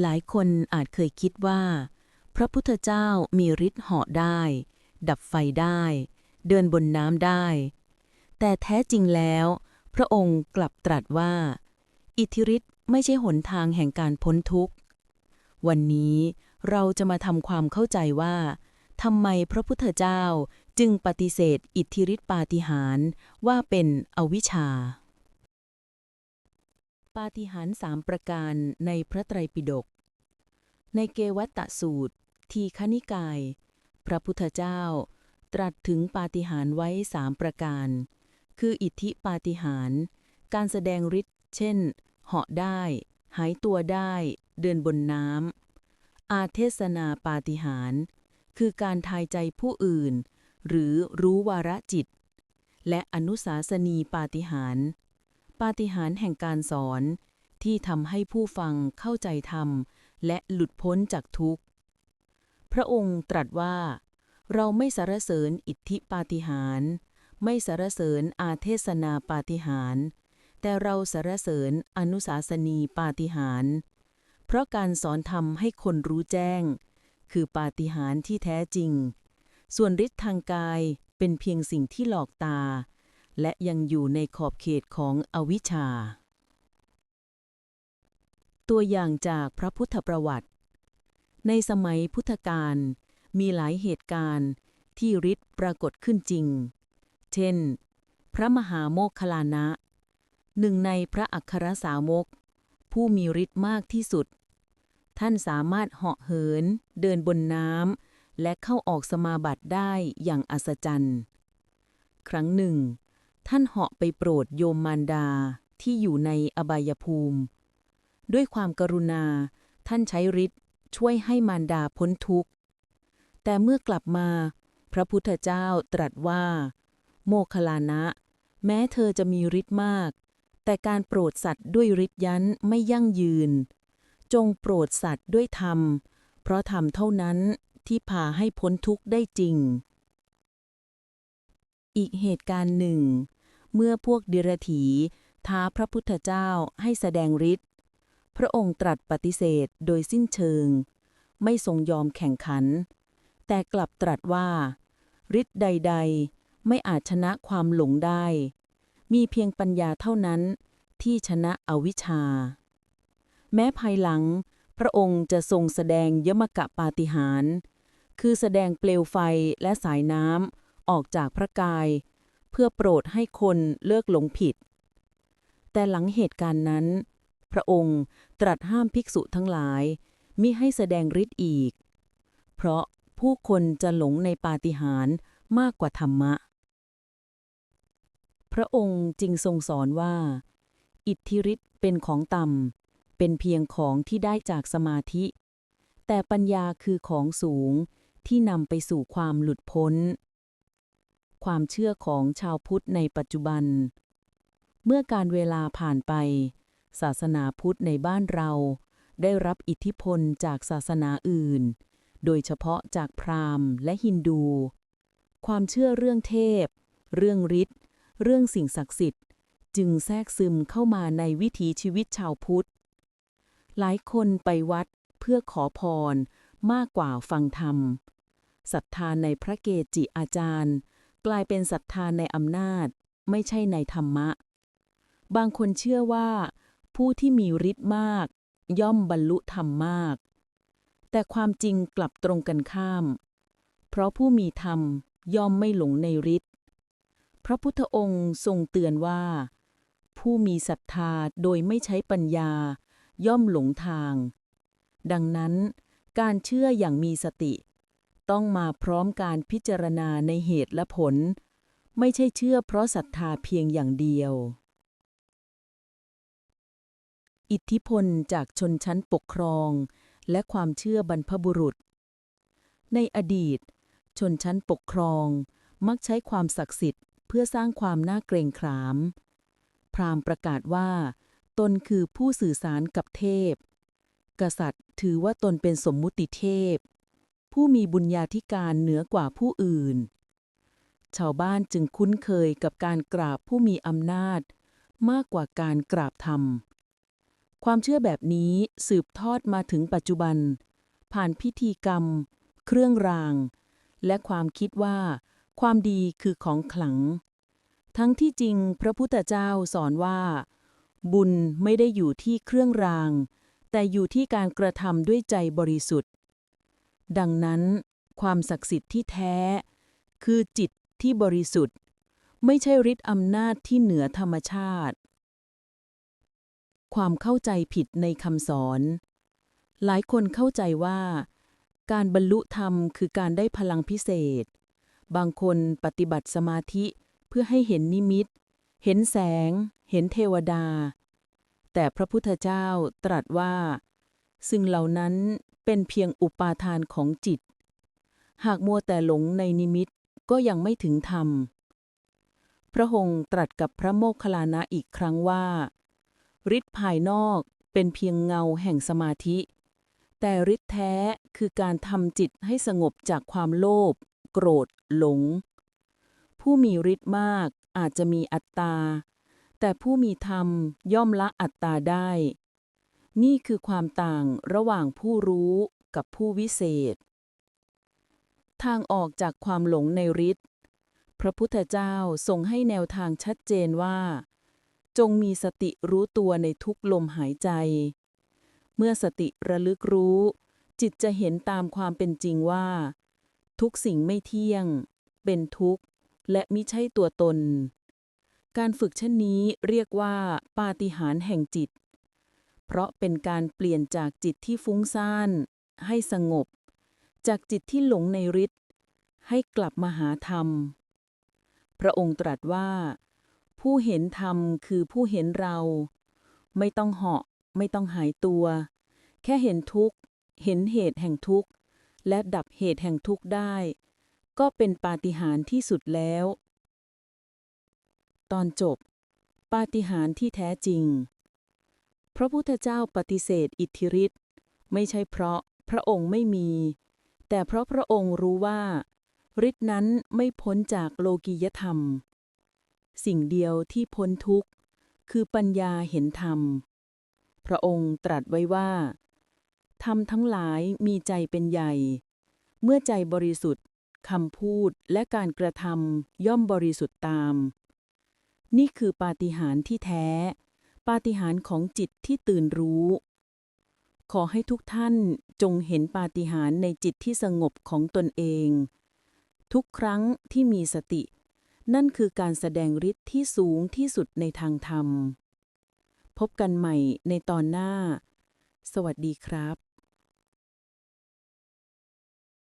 หลายคนอาจเคยคิดว่า พระพุทธเจ้ามีฤทธิ์เหาะได้ ดับไฟได้ เดินบนน้ำได้ แต่แท้จริงแล้ว พระองค์กลับตรัสว่า อิทธิฤทธิ์ไม่ใช่หนทางแห่งการพ้นทุกข์ วันนี้เราจะมาทำความเข้าใจว่าทำไมพระพุทธเจ้าจึงปฏิเสธอิทธิฤทธิปาฏิหาริย์ว่าเป็นอวิชชา ปาฏิหาริย์สามประการในพระไตรปิฎก ในเกวัตตสูตร ทีฆนิกาย พระพุทธเจ้า ตรัสถึงปาฏิหาริย์ไว้สามประการ คืออิทธิปาฏิหาริย์การแสดงฤทธิ์เช่น เหาะได้ หายตัวได้ เดินบนน้ำ อาเทศนาปาฏิหาริย์คือการทายใจผู้อื่น หรือรู้วาระจิต และอนุสาสนีปาฏิหาริย์ ปาฏิหาริย์แห่งการสอน ที่ทำให้ผู้ฟังเข้าใจธรรม และหลุดพ้นจากทุกข์ พระองค์ตรัสว่า เราไม่สรรเสริญอิทธิปาฏิหาริย์ไม่สรรเสริญอาเทศนาปาฏิหาริย์แต่เราสรรเสริญอนุสาสนีปาฏิหาริย์เพราะการสอนธรรมให้คนรู้แจ้ง คือปาฏิหาริย์ที่แท้จริง ส่วนฤทธิ์ทางกายเป็นเพียงสิ่งที่หลอกตา และยังอยู่ในขอบเขตของอวิชชา ตัวอย่างจากพระพุทธประวัติ ในสมัยพุทธกาลมีหลายเหตุการณ์ที่ฤทธิ์ปรากฏขึ้นจริง เช่น พระมหาโมคคลานะ หนึ่งในพระอัครสาวก ผู้มีฤทธิ์มากที่สุด ท่านสามารถเหาะเหิน เดินบนน้ำและเข้าออกสมาบัติได้อย่างอัศจรรย์ ครั้งหนึ่ง ท่านเหาะไปโปรดโยมมารดาที่อยู่ในอบายภูมิ ด้วยความกรุณา ท่านใช้ฤทธิ์ช่วยให้มารดาพ้นทุกข์ แต่เมื่อกลับมา พระพุทธเจ้าตรัสว่า โมคลลานะ แม้เธอจะมีฤทธิ์มาก แต่การโปรดสัตว์ด้วยฤทธิ์ยั้นไม่ยั่งยืน จงโปรดสัตว์ด้วยธรรม เพราะธรรมเท่านั้นที่พาให้พ้นทุกข์ได้จริง อีกเหตุการณ์หนึ่ง เมื่อพวกเดรถีท้าพระพุทธเจ้าให้แสดงฤทธิ์ พระองค์ตรัสปฏิเสธโดยสิ้นเชิง ไม่ทรงยอมแข่งขัน แต่กลับตรัสว่าฤทธิ์ใด ๆ ไม่อาจชนะความหลงได้ มีเพียงปัญญาเท่านั้นที่ชนะอวิชชา แม้ภายหลัง พระองค์จะทรงแสดงยมกะปาฏิหาร คือแสดงเปลวไฟและสายน้ำออกจากพระกาย เพื่อโปรดให้คนเลิกหลงผิด แต่หลังเหตุการณ์นั้น พระองค์ตรัสห้ามภิกษุทั้งหลาย มิให้แสดงฤทธิ์อีก เพราะผู้คนจะหลงในปาฏิหาริย์มากกว่าธรรมะ พระองค์จึงทรงสอนว่า อิทธิฤทธิ์เป็นของต่ำ เป็นเพียงของที่ได้จากสมาธิ แต่ปัญญาคือของสูงที่นำไปสู่ความหลุดพ้น ความเชื่อของชาวพุทธในปัจจุบัน เมื่อการเวลาผ่านไป ศาสนาพุทธในบ้านเรา ได้รับอิทธิพลจากศาสนาอื่น โดยเฉพาะจากพราหมณ์และฮินดู ความเชื่อเรื่องเทพ เรื่องฤทธิ์ เรื่องสิ่งศักดิ์สิทธิ์ จึงแทรกซึมเข้ามาในวิถีชีวิตชาวพุทธ หลายคนไปวัดเพื่อขอพรมากกว่าฟังธรรมศรัทธาในพระเกจิอาจารย์ กลายเป็นศรัทธาในอำนาจ ไม่ใช่ในธรรมะ บางคนเชื่อว่า ผู้ที่มีฤทธิ์มาก ย่อมบรรลุธรรมมาก แต่ความจริงกลับตรงกันข้าม เพราะผู้มีธรรมย่อมไม่หลงในฤทธิ์พระพุทธองค์ทรงเตือนว่า ผู้มีศรัทธาโดยไม่ใช้ปัญญา ย่อมหลงทาง ดังนั้น การเชื่ออย่างมีสติ ต้องมาพร้อมการพิจารณาในเหตุและผล ไม่ใช่เชื่อเพราะศรัทธาเพียงอย่างเดียว อิทธิพลจากชนชั้นปกครอง และความเชื่อบรรพบุรุษ ในอดีต ชนชั้นปกครอง มักใช้ความศักดิ์สิทธิ์ เพื่อสร้างความน่าเกรงขาม พราหมณ์ประกาศว่า ตนคือผู้สื่อสารกับเทพ กษัตริย์ถือว่าตนเป็นสมมุติเทพ ผู้มีบุญญาธิการเหนือกว่าผู้อื่น ชาวบ้านจึงคุ้นเคยกับการกราบผู้มีอำนาจ มากกว่าการกราบธรรม ความเชื่อแบบนี้สืบทอดมาถึงปัจจุบัน ผ่านพิธีกรรม เครื่องราง และความคิดว่า ความดีคือของขลัง ทั้งที่จริงพระพุทธเจ้าสอนว่า บุญไม่ได้อยู่ที่เครื่องราง แต่อยู่ที่การกระทำด้วยใจบริสุทธิ์ ดังนั้น ความศักดิ์สิทธิ์ที่แท้ คือจิตที่บริสุทธิ์ ไม่ใช่ฤทธิ์อำนาจที่เหนือธรรมชาติ ความเข้าใจผิดในคำสอน หลายคนเข้าใจว่า การบรรลุธรรมคือการได้พลังพิเศษ บางคนปฏิบัติสมาธิเพื่อให้เห็นนิมิต เห็นแสง เห็นเทวดา แต่พระพุทธเจ้าตรัสว่า ซึ่งเหล่านั้น เป็นเพียงอุปาทานของจิต หากมัวแต่หลงในนิมิตก็ยังไม่ถึงธรรม พระองค์ตรัสกับพระโมคคัลลานะอีกครั้งว่าฤทธิ์ภายนอกเป็นเพียงเงาแห่งสมาธิ แต่ฤทธิ์แท้คือการทำจิตให้สงบจากความโลภโกรธ หลง ผู้มีฤทธิ์มากอาจจะมีอัตตา แต่ผู้มีธรรมย่อมละอัตตาได้ นี่คือความต่างระหว่างผู้รู้กับผู้วิเศษ ทางออกจากความหลงในฤทธิ์พระพุทธเจ้าทรงให้แนวทางชัดเจนว่า จงมีสติรู้ตัวในทุกลมหายใจ เมื่อสติระลึกรู้ จิตจะเห็นตามความเป็นจริงว่า ทุกสิ่งไม่เที่ยง เป็นทุกข์ และมิใช่ตัวตน การฝึกเช่นนี้เรียกว่า ปาฏิหาริย์แห่งจิต เพราะเป็นการเปลี่ยนจากจิตที่ฟุ้งซ่าน ให้สงบ จากจิตที่หลงในฤทธิ์ให้กลับมาหาธรรม พระองค์ตรัสว่า ผู้เห็นธรรมคือผู้เห็นเรา ไม่ต้องเหาะ ไม่ต้องหายตัว แค่เห็นทุกข์ เห็นเหตุแห่งทุกข์ และดับเหตุแห่งทุกข์ได้ ก็เป็นปาฏิหาริย์ที่สุดแล้ว ตอนจบ ปาฏิหาริย์ที่แท้จริง พระพุทธเจ้าปฏิเสธอิทธิฤทธิ์ไม่ใช่เพราะพระองค์ไม่มี แต่เพราะพระองค์รู้ว่าฤทธิ์นั้นไม่พ้นจากโลกียธรรม สิ่งเดียวที่พ้นทุกข์คือปัญญาเห็นธรรม พระองค์ตรัสไว้ว่า ธรรมทั้งหลายมีใจเป็นใหญ่ เมื่อใจบริสุทธิ์คำพูดและการกระทำย่อมบริสุทธิ์ตาม นี่คือปาฏิหาริย์ที่แท้ ปาฏิหาริย์ของจิตที่ตื่นรู้ ขอให้ทุกท่านจงเห็นปาฏิหาริย์ในจิตที่สงบของตนเอง ทุกครั้งที่มีสติ นั่นคือการแสดงฤทธิ์ที่สูงที่สุดในทางธรรม พบกันใหม่ในตอนหน้า สวัสดีครับ